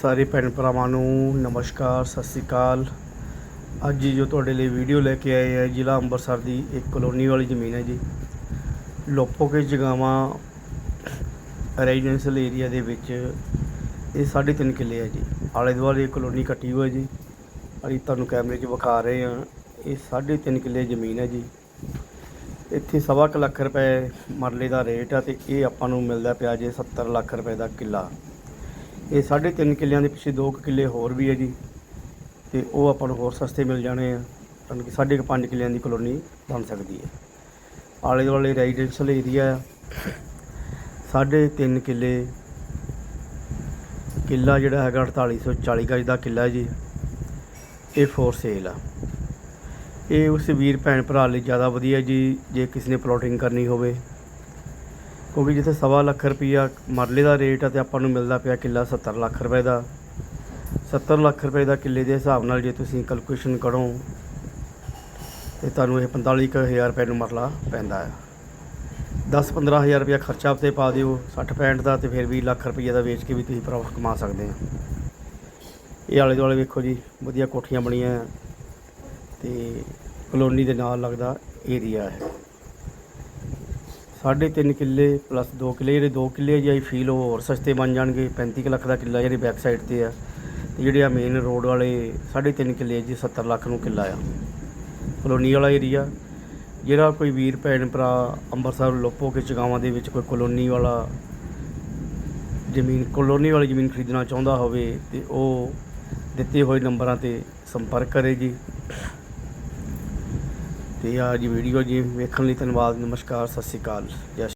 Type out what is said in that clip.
ਸਾਰੇ ਭੈਣ ਭਰਾਵਾਂ ਨੂੰ ਨਮਸਕਾਰ, ਸਤਿ ਸ੍ਰੀ ਅਕਾਲ। ਅੱਜ ਜੋ ਤੁਹਾਡੇ ਲਈ ਵੀਡੀਓ ਲੈ ਕੇ ਆਏ ਹੈ ਜ਼ਿਲ੍ਹਾ ਅੰਮ੍ਰਿਤਸਰ ਦੀ ਇੱਕ ਕਲੋਨੀ ਵਾਲੀ ਜ਼ਮੀਨ ਹੈ ਜੀ। ਲੋਪੋਕੇ ਜਗਾਵਾਂ ਰੈਜ਼ੀਡੈਂਸ਼ੀਅਲ ਏਰੀਆ ਦੇ ਵਿੱਚ ਇਹ 3.5 ਕਿੱਲੇ ਹੈ ਜੀ। ਆਲੇ ਦੁਆਲੇ ਇਹ ਕਲੋਨੀ ਕੱਟੀ ਹੋਈ ਹੈ ਜੀ। ਅਸੀਂ ਤੁਹਾਨੂੰ ਕੈਮਰੇ 'ਚ ਵਿਖਾ ਰਹੇ ਹਾਂ, ਇਹ 3.5 ਕਿੱਲੇ ਜ਼ਮੀਨ ਹੈ ਜੀ। ਇੱਥੇ ਸਵਾ ਕੁ ਲੱਖ ਰੁਪਏ ਮਰਲੇ ਦਾ ਰੇਟ ਆ ਤੇ ਇਹ ਆਪਾਂ ਨੂੰ ਮਿਲਦਾ ਪਿਆ ਜੇ 70 ਲੱਖ ਰੁਪਏ ਦਾ ਕਿੱਲਾ। ਇਹ 3.5 ਕਿੱਲਿਆਂ ਦੇ ਪਿੱਛੇ 2 ਕਿੱਲੇ ਹੋਰ ਵੀ ਹੈ ਜੀ। ਤੇ ਉਹ ਆਪਾਂ ਨੂੰ ਹੋਰ ਸਸਤੇ ਮਿਲ ਜਾਣੇ ਆ। ਯਾਨੀ ਕਿ ਸਾਢੇ ਕੁ ਪੰਜ ਕਿੱਲਿਆਂ ਦੀ ਕਲੋਨੀ ਬਣ ਸਕਦੀ ਹੈ। ਆਲੇ ਦੁਆਲੇ ਰੈਜ਼ੀਡੈਂਸ਼ੀਅਲ ਏਰੀਆ ਆ। ਸਾਢੇ ਤਿੰਨ ਕਿੱਲੇ ਕਿੱਲਾ ਜਿਹੜਾ ਹੈਗਾ 4840 ਗਜ ਦਾ ਕਿੱਲਾ ਜੀ। ਇਹ ਫੋਰ ਸੇਲ ਆ। ਇਹ ਉਸ ਵੀਰ ਭੈਣ ਭਰਾ ਲਈ ਜ਼ਿਆਦਾ ਵਧੀਆ ਜੀ, ਜੇ ਕਿਸੇ ਨੇ ਪਲੋਟਿੰਗ ਕਰਨੀ ਹੋਵੇ। ਕਿਉਂਕਿ ਜਿੱਥੇ ਸਵਾ ਲੱਖ ਰੁਪਈਆ ਮਰਲੇ ਦਾ ਰੇਟ ਆ ਤੇ ਆਪਾਂ ਨੂੰ ਮਿਲਦਾ ਪਿਆ ਕਿੱਲਾ 70 ਲੱਖ ਰੁਪਏ ਦਾ। 70 ਲੱਖ ਰੁਪਏ ਦਾ ਕਿੱਲੇ ਦੇ ਹਿਸਾਬ ਨਾਲ ਜੇ ਤੁਸੀਂ ਕੈਲਕੂਲੇਸ਼ਨ ਕਰੋ, ਤੇ ਤੁਹਾਨੂੰ ਇਹ 45000 ਰੁਪਏ ਨੂੰ ਮਰਲਾ ਪੈਂਦਾ ਹੈ 10-15000 ਰੁਪਇਆ ਖਰਚਾ 'ਤੇ ਪਾ ਦਿਓ 60 65 ਦਾ ਤੇ ਫਿਰ ਵੀ ਲੱਖ ਰੁਪਈਆ ਦਾ ਵੇਚ ਕੇ ਵੀ ਤੁਸੀਂ ਪ੍ਰੋਫਿਟ ਕਮਾ ਸਕਦੇ ਆ। ਇਹ ਆਲੇ ਦੁਆਲੇ ਵੇਖੋ ਜੀ, ਵਧੀਆ ਕੋਠੀਆਂ ਬਣੀਆਂ ਆ ਤੇ ਕਲੋਨੀ ਦੇ ਨਾਲ ਲੱਗਦਾ ਏਰੀਆ ਹੈ ਸਾਢੇ ਤਿੰਨ ਕਿੱਲੇ ਪਲੱਸ 2 ਕਿੱਲੇ, ਜਿਹੜੇ 2 ਕਿੱਲੇ ਜੀ ਆਈ ਫੀਲ ਉਹ ਹੋਰ ਸਸਤੇ ਬਣ ਜਾਣਗੇ। 35 ਕੁ ਲੱਖ ਦਾ ਕਿੱਲਾ ਜਿਹੜੀ ਬੈਕ ਸਾਈਡ ਤੇ ਆ। ਤੇ ਜਿਹੜੇ ਆ ਮੇਨ ਰੋਡ ਵਾਲੇ ਸਾਢੇ ਤਿੰਨ ਕਿੱਲੇ ਜੀ 70 ਲੱਖ ਨੂੰ ਕਿੱਲਾ ਆ। ਕਲੋਨੀ ਵਾਲਾ ਏਰੀਆ ਜਿਹੜਾ ਕੋਈ ਵੀਰ, ਭੈਣ, ਭਰਾ ਅੰਮ੍ਰਿਤਸਰ, ਲੋਪੋ ਕੇ ਚਗਾਵਾਂ ਦੇ ਵਿੱਚ ਕੋਈ ਕਲੋਨੀ ਵਾਲਾ ਜ਼ਮੀਨ ਕਲੋਨੀ ਵਾਲੀ ਜ਼ਮੀਨ ਖਰੀਦਣਾ ਚਾਹੁੰਦਾ ਹੋਵੇ ਤੇ ਉਹ ਦਿੱਤੇ ਹੋਏ ਨੰਬਰਾਂ ਤੇ ਸੰਪਰਕ ਕਰੇ ਜੀ ਤੇ ਆ ਜੀ ਵੀਡੀਓ ਜੀ ਵੇਖਣ ਲਈ ਧੰਨਵਾਦ ਨਮਸਕਾਰ ਸਤਿ ਸ਼੍ਰੀ ਅਕਾਲ ਜੈ